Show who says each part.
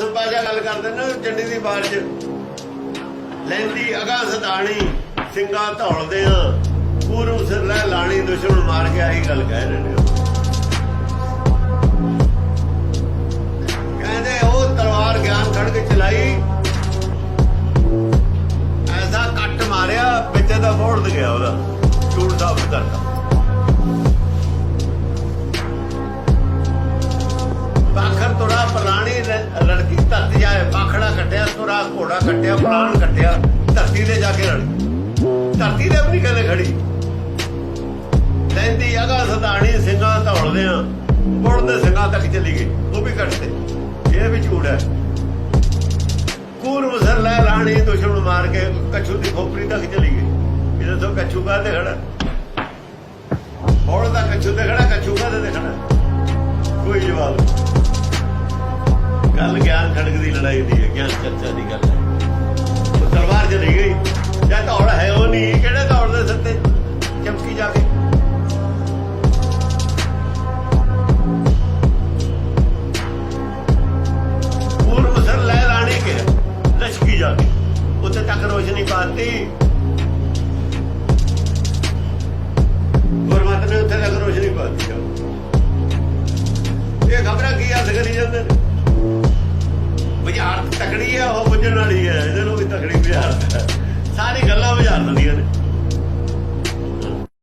Speaker 1: ਦਸਪਾਜਾ ਗੱਲ ਕਰਦੇ ਨੇ ਚੰਡੀ ਦੀ ਬਾੜ ਲੈਂਦੀ ਅਗਾ ਸਦਾਣੀ ਸਿੰਘਾਂ ਧੌਲਦੇ ਆ। ਪੂਰੂ ਸਿਰ ਲੈ ਲਾਣੀ, ਦੁਸ਼ਮਣ ਮਾਰ ਕੇ ਆਹੀ ਗੱਲ ਕਹਿ ਰਹੇ ਨੇ ਕਹਿੰਦੇ ਉਹ ਤਲਵਾਰ ਗਿਆਨ ਖੜ ਕੇ ਚਲਾਈ। ਐਸਾ ਕੱਟ ਮਾਰਿਆ, ਵਿੱਚ ਦਾ ਮੋੜ ਗਿਆ ਉਹਦਾ। ਝੂਠ ਸਾਬਤ ਕਰਤਾ। ਪ੍ਰਾਣੀ ਲ- ਲੜਕੀ ਧਰਤ ਜਾਏ ਪਾਖੜਾ ਕੱਟਿਆ ਤੋੜਾ ਘੋੜਾ ਕੱਟਿਆ ਪ੍ਰਾਣ ਕੱਟਿਆ ਧਰਤੀ ਤੇ ਜਾ ਕੇ ਰਲ। ਧਰਤੀ ਤੇ ਵੀ ਨੀ ਖੜੀ। ਲੈਂਦੀ ਅਗਾ ਸਦਾਣੀ ਸਿੰਘਾਂ ਧੌਲਦੇ ਆ। ਮੁੜਦੇ ਸਿੰਘਾਂ ਤੱਕ ਚਲੀ ਗਈ, ਉਹ ਵੀ ਕੱਟਦੇ ਇਹ ਵੀ ਝੂਠ ਹੈ। ਕੂਰ ਮਸਰ ਲੈ ਲਾਣੀ, ਦੁਸ਼ਮਣ ਮਾਰ ਕੇ ਕੱਛੂ ਦੀ ਖੋਪਰੀ ਤੱਕ ਚਲੀ ਗਈ। ਇਹ ਦੱਸੋ ਕੱਛੂ ਕਾਹਦੇ ਖੜਾ। ਹੁਣ ਦਾ ਕੱਛੂ ਤੇ ਖੜਾ ਗੱਲ ਗਿਆਨ ਖੜਕ ਦੀ ਲੜਾਈ ਦੀ ਹੈ, ਗਿਆਨ ਚਰਚਾ ਦੀ ਗੱਲ ਹੈ। ਉਹ ਤਲਵਾਰ ਚਲੀ ਗਈ। ਜਾਂ ਦੌੜ ਹੈ ਉਹ ਨਹੀਂ, ਕਿਹੜੇ ਦੌੜ ਦੇ ਸਿਰ ਤੇ ਚਮਕੀ ਜਾ ਕੇ? ਪੂਰਬ ਸਰ ਲੈ ਰਾਣੀ ਕੇ, ਲਸ਼ਕੀ ਜਾ ਕੇ। ਉੱਥੇ ਤੱਕ ਰੋਸ਼ਨੀ ਪਾਤੀ। ਗੁਰਮਤ ਨੇ ਉੱਥੇ ਤੱਕ ਰੋਸ਼ਨੀ ਪਾਤੀ। ਇਹ ਖਬਰਾਂ ਕੀ ਹੱਥ ਕਰੀ ਜਾਂਦੇ ਨੇ? ਵਾਲੀ ਹੈ ਇਹਦੇ ਨੂੰ ਵੀ ਤਕੜੀ ਬਾਜ਼ਾਰ ਹੈ। ਸਾਰੀ ਗੱਲਾਂ ਬਾਜ਼ਾਰ ਦੀਆਂ